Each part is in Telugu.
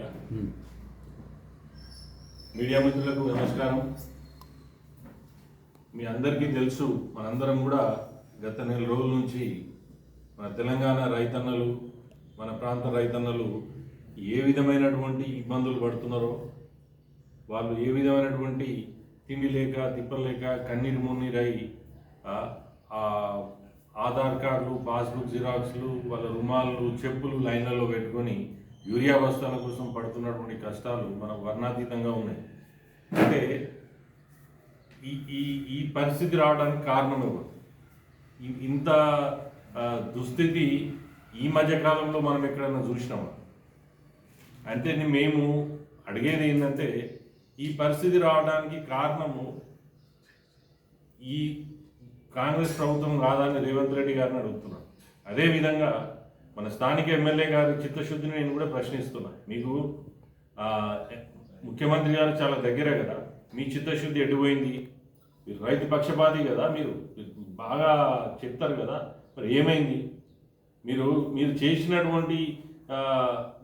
మీడియా. మీడియా మిత్రులకు నమస్కారం. మీ అందరికీ తెలుసు మనందరం కూడా గత నెల రోజుల నుంచి మన తెలంగాణ రైతన్నలు మన ప్రాంత రైతన్నలు ఏ విధమైనటువంటి ఇబ్బందులు పడుతున్నారో వాళ్ళు ఏ విధమైనటువంటి తిండి లేక తిప్పలు లేక కన్నీరు మున్నీరై ఆధార్ కార్డులు పాస్బుక్ జిరాక్స్లు వాళ్ళ రుమాలు చెప్పులు లైన్లలో పెట్టుకొని యూరియా బస్తాల కోసం పడుతున్నటువంటి కష్టాలు మన వర్ణాతీతంగా ఉన్నాయి. అంటే ఈ ఈ ఈ పరిస్థితి రావడానికి కారణం ఎవరు? ఇంత దుస్థితి ఈ మధ్య కాలంలో మనం ఎక్కడైనా చూసినామా? అంటే మేము అడిగేది ఏంటంటే ఈ పరిస్థితి రావడానికి కారణము ఈ కాంగ్రెస్ ప్రభుత్వం కాదని రేవంత్ రెడ్డి గారిని అడుగుతున్నాను. అదేవిధంగా మన స్థానిక ఎమ్మెల్యే గారి చిత్తశుద్ధిని నేను కూడా ప్రశ్నిస్తున్నా. మీకు ముఖ్యమంత్రి గారు చాలా దగ్గరే కదా. మీ చిత్తశుద్ధి ఎడిపోయింది మీరు రైతు పక్షపాతి కదా మీరు. బాగా చెప్తారు కదా. మరి ఏమైంది? మీరు మీరు చేసినటువంటి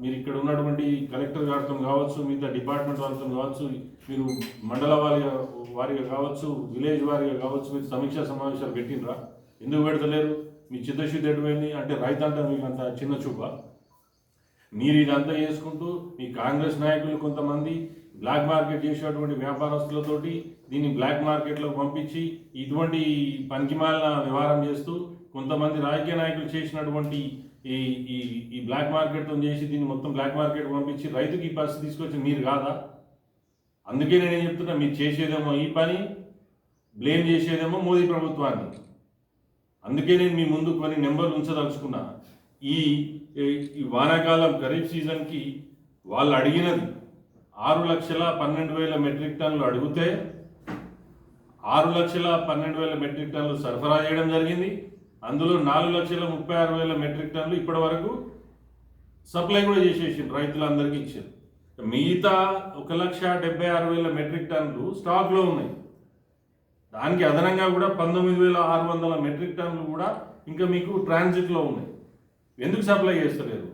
మీరు ఇక్కడ ఉన్నటువంటి కలెక్టర్ గారితో కావచ్చు మిగతా డిపార్ట్మెంట్ వాళ్ళతో కావచ్చు మీరు మండల వారిగా వారిగా కావచ్చు విలేజ్ వారిగా కావచ్చు మీరు సమీక్షా సమావేశాలు పెట్టినరా ఎందుకు పెడతలేరు? మీ చిత్తశుద్ధి ఎటువైంది అంటే రైతు అంటే మీకు అంత చిన్న చూప. మీరు ఇదంతా చేసుకుంటూ మీ కాంగ్రెస్ నాయకులు కొంతమంది బ్లాక్ మార్కెట్ చేసేటువంటి వ్యాపారస్తులతోటి దీన్ని బ్లాక్ మార్కెట్లో పంపించి ఇటువంటి పనికిమాలిన వ్యవహారం చేస్తూ కొంతమంది రాజకీయ నాయకులు చేసినటువంటి ఈ ఈ ఈ బ్లాక్ మార్కెట్తో చేసి దీన్ని మొత్తం బ్లాక్ మార్కెట్ పంపించి రైతుకి ఈ పరిస్థితి తీసుకొచ్చి మీరు కాదా? అందుకే నేను చెప్తున్నా మీరు చేసేదేమో ఈ పని బ్లేమ్ చేసేదేమో మోదీ ప్రభుత్వాన్ని. అందుకే నేను మీ ముందు కొన్ని నెంబర్లు ఉంచదలుచుకున్నా. ఈ ఈ వానాకాలం ఖరీఫ్ సీజన్కి వాళ్ళు అడిగినది ఆరు లక్షల పన్నెండు వేల మెట్రిక్ టన్లు అడిగితే ఆరు లక్షల పన్నెండు వేల మెట్రిక్ టన్నులు సరఫరా చేయడం జరిగింది. అందులో నాలుగు లక్షల ముప్పై ఆరు వేల మెట్రిక్ టన్నులు ఇప్పటి వరకు సప్లై కూడా చేసేసింది రైతులందరికీ ఇచ్చారు మిగతా ఒక లక్ష డెబ్బై ఆరు వేల మెట్రిక్ టన్నులు స్టాక్లో ఉన్నాయి. దానికి అదనంగా కూడా పంతొమ్మిది వేల ఆరు వందల మెట్రిక్ టన్నులు కూడా ఇంకా మీకు ట్రాన్సిట్లో ఉన్నాయి. ఎందుకు సప్లై చేస్తలేరు?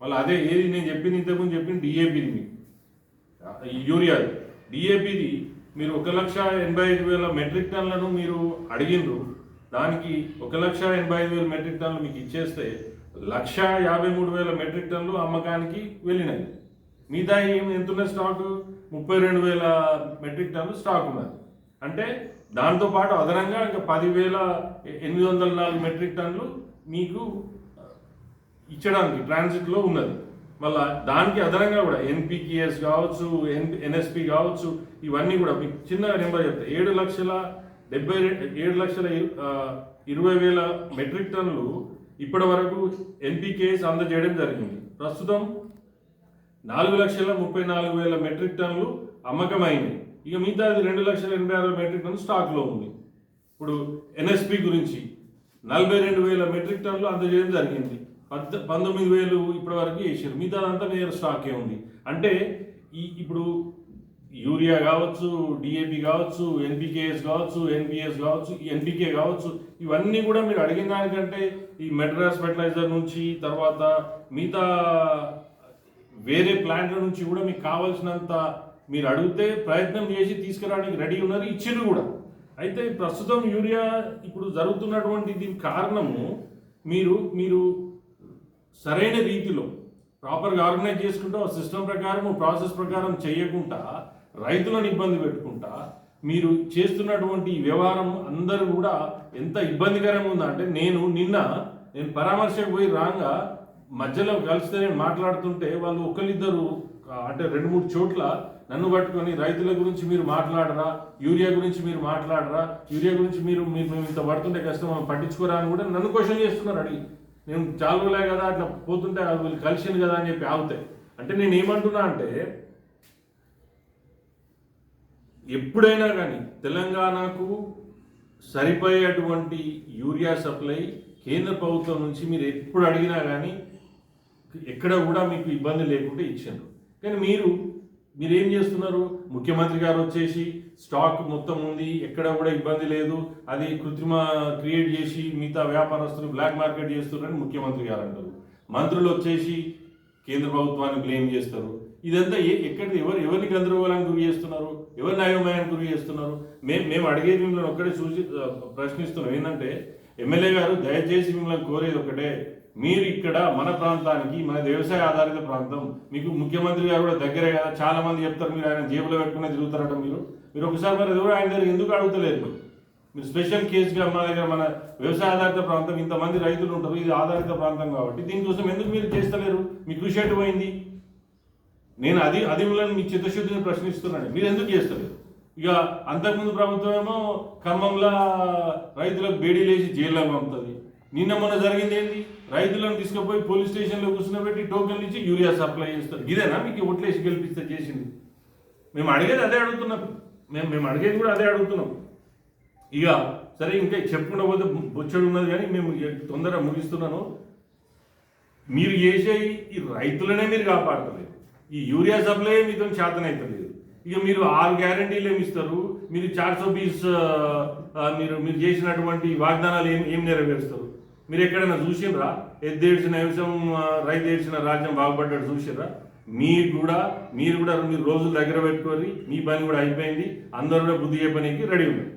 వాళ్ళు అదే ఏది నేను చెప్పింది ఇంతకుముందు చెప్పింది డిఏపిది మీకు. యూరియా డిఏపిది మీరు ఒక లక్ష ఎనభై ఐదు వేల మెట్రిక్ టన్నులను మీరు అడిగినరు దానికి ఒక లక్ష ఎనభై ఐదు వేల మెట్రిక్ టన్నులు మీకు ఇచ్చేస్తే లక్ష యాభై మూడు వేల మెట్రిక్ టన్నులు అమ్మకానికి వెళ్ళినాయి. మిగతా ఏమి ఎంత ఉన్న ముప్పై రెండు వేల మెట్రిక్ టన్నులు స్టాక్ ఉన్నది అంటే దాంతో పాటు అదనంగా ఇంకా పదివేల ఎనిమిది వందల నాలుగు మెట్రిక్ టన్నులు మీకు ఇచ్చడానికి ట్రాన్సిట్లో ఉన్నది. మళ్ళా దానికి అదనంగా కూడా ఎన్పికేఎస్ కావచ్చు ఎన్ ఎన్ఎస్పి కావచ్చు ఇవన్నీ కూడా మీకు చిన్న నెంబర్ చెప్తా. ఏడు లక్షల డెబ్బై రెండు ఏడు లక్షల ఇరవై వేల మెట్రిక్ టన్నులు ఇప్పటి వరకు ఎన్పికేఎస్ అందజేయడం జరిగింది. ప్రస్తుతం నాలుగు లక్షల ముప్పై నాలుగు వేల మెట్రిక్ టన్నులు అమ్మకమైనవి. ఇక మిగతా రెండు లక్షల ఎనభై ఆరు మెట్రిక్ టన్ను స్టాక్లో ఉంది. ఇప్పుడు ఎన్ఎస్పి గురించి నలభై రెండు వేల మెట్రిక్ టన్నులు అందజేయడం జరిగింది. పద్ పంతొమ్మిది వేలు ఇప్పటి వరకు వేసారు మిగతాదంతా నేరు స్టాకే ఉంది. అంటే ఈ ఇప్పుడు యూరియా కావచ్చు డిఏపి కావచ్చు ఎన్పికేఎస్ కావచ్చు ఎన్పిఎస్ కావచ్చు ఎన్పికే కావచ్చు ఇవన్నీ కూడా మీరు అడిగిన దానికంటే ఈ మెడ్రాస్ ఫెర్టిలైజర్ నుంచి తర్వాత మిగతా వేరే ప్లాంట్ల నుంచి కూడా మీకు కావాల్సినంత మీరు అడిగితే ప్రయత్నం చేసి తీసుకురావడానికి రెడీ ఉన్నారు ఇచ్చిండ్రు కూడా. అయితే ప్రస్తుతం యూరియా ఇప్పుడు జరుగుతున్నటువంటి దీని కారణము మీరు మీరు సరైన రీతిలో ప్రాపర్గా ఆర్గనైజ్ చేసుకుంటూ ఆ సిస్టమ్ ప్రకారం ప్రాసెస్ ప్రకారం చేయకుండా రైతులను ఇబ్బంది పెట్టుకుంటా మీరు చేస్తున్నటువంటి వ్యవహారం అందరూ కూడా ఎంత ఇబ్బందికరంగా ఉందా అంటే నేను నిన్న నేను పరామర్శకు పోయి రాగా మధ్యలో కలిస్తే నేను మాట్లాడుతుంటే వాళ్ళు ఒకరిద్దరు అంటే రెండు మూడు చోట్ల నన్ను పట్టుకొని రైతుల గురించి మీరు మాట్లాడరా యూరియా గురించి మీరు మాట్లాడరా యూరియా గురించి మీరు మీరు మేము ఇంత పడుతుంటే కష్టం మనం పట్టించుకోరా అని కూడా నన్ను క్వశ్చన్ చేస్తున్నారు అడిగి. నేను చాలులే కదా అట్లా పోతుంటే అది వీళ్ళు కలిసింది కదా అని చెప్పి ఆగుతాయి అంటే నేను ఏమంటున్నా అంటే ఎప్పుడైనా కానీ తెలంగాణకు సరిపోయేటువంటి యూరియా సప్లై కేంద్ర ప్రభుత్వం నుంచి మీరు ఎప్పుడు అడిగినా కానీ ఎక్కడ కూడా మీకు ఇబ్బంది లేకుండా ఇచ్చారు కానీ మీరు మీరు ఏం చేస్తున్నారు? ముఖ్యమంత్రి గారు వచ్చేసి స్టాక్ మొత్తం ఉంది ఎక్కడ కూడా ఇబ్బంది లేదు. అది కృత్రిమ క్రియేట్ చేసి మిగతా వ్యాపారస్తులు బ్లాక్ మార్కెట్ చేస్తున్నారని ముఖ్యమంత్రి గారు అంటారు. మంత్రులు వచ్చేసి కేంద్ర ప్రభుత్వాన్ని బ్లేమ్ చేస్తారు. ఇదంతా ఏ ఎక్కడ ఎవరు ఎవరిని గందరగోళానికి గురి చేస్తున్నారు? ఎవరి న్యాయమయానికి గురి చేస్తున్నారు? మేము మేము అడిగేది మిమ్మల్ని ఒక్కడే సూచి ప్రశ్నిస్తున్నాం. ఏంటంటే ఎమ్మెల్యే గారు దయచేసి మిమ్మల్ని కోరేది ఒకటే. మీరు ఇక్కడ మన ప్రాంతానికి మన వ్యవసాయ ఆధారిత ప్రాంతం మీకు ముఖ్యమంత్రి గారు కూడా దగ్గరే కదా చాలా మంది చెప్తారు మీరు ఆయన జేబులో పెట్టుకునే తిరుగుతారట మీరు. మీరు ఒకసారి మరి ఎవరు ఆయన దగ్గర ఎందుకు అడుగుతలేరు మీరు? మీరు స్పెషల్ కేసుగా మన దగ్గర మన వ్యవసాయ ఆధారిత ప్రాంతం ఇంతమంది రైతులు ఉంటారు ఇది ఆధారిత ప్రాంతం కాబట్టి దీనికోసం ఎందుకు మీరు చేస్తలేరు? మీ కృషి అటుపోయింది నేను అది అది మీ చిత్తశుద్ధిని ప్రశ్నిస్తున్నాను మీరు ఎందుకు చేస్తలేరు? ఇక అంతకుముందు ప్రభుత్వం ఏమో ఖమ్మంలో రైతులకు బేడీ లేచి జైల్లో పంపుతుంది. నిన్న మొన్న జరిగింది ఏంటి? రైతులను తీసుకుపోయి పోలీస్ స్టేషన్లో కూర్చున్నబెట్టి టోకెన్లు ఇచ్చి యూరియా సప్లై చేస్తారు. ఇదేనా మీకు ఓట్లేసి గెలిపిస్తే చేసింది? మేము అడిగేది అదే అడుగుతున్నాం మేము మేము అడిగేది కూడా అదే అడుగుతున్నాం. ఇక సరే ఇంకా చెప్పకుండా పోతే బొచ్చడు ఉన్నది కానీ మేము తొందరగా ముగిస్తున్నాను. మీరు చేసే ఈ రైతులనే మీరు కాపాడతలేదు. ఈ యూరియా సప్లై మీతో చేతనైతలేదు. ఇక మీరు ఆరు గ్యారంటీలు ఏమి ఇస్తారు? మీరు చార్ సో బీస్ మీరు మీరు చేసినటువంటి వాగ్దానాలు ఏం ఏం నెరవేరుస్తారు? మీరు ఎక్కడైనా చూసిర్రా? ఎద్దేడ్చిన వ్యవసాయం రైతు ఏడ్చిన రాజ్యం బాగుపడ్డాడు చూసిండ్రా మీరు కూడా మీరు కూడా మీరు రోజులు దగ్గర పెట్టుకొని మీ పని కూడా అయిపోయింది. అందరూ కూడా బుద్ధి చెప్పడానికి రెడీ ఉన్నారు.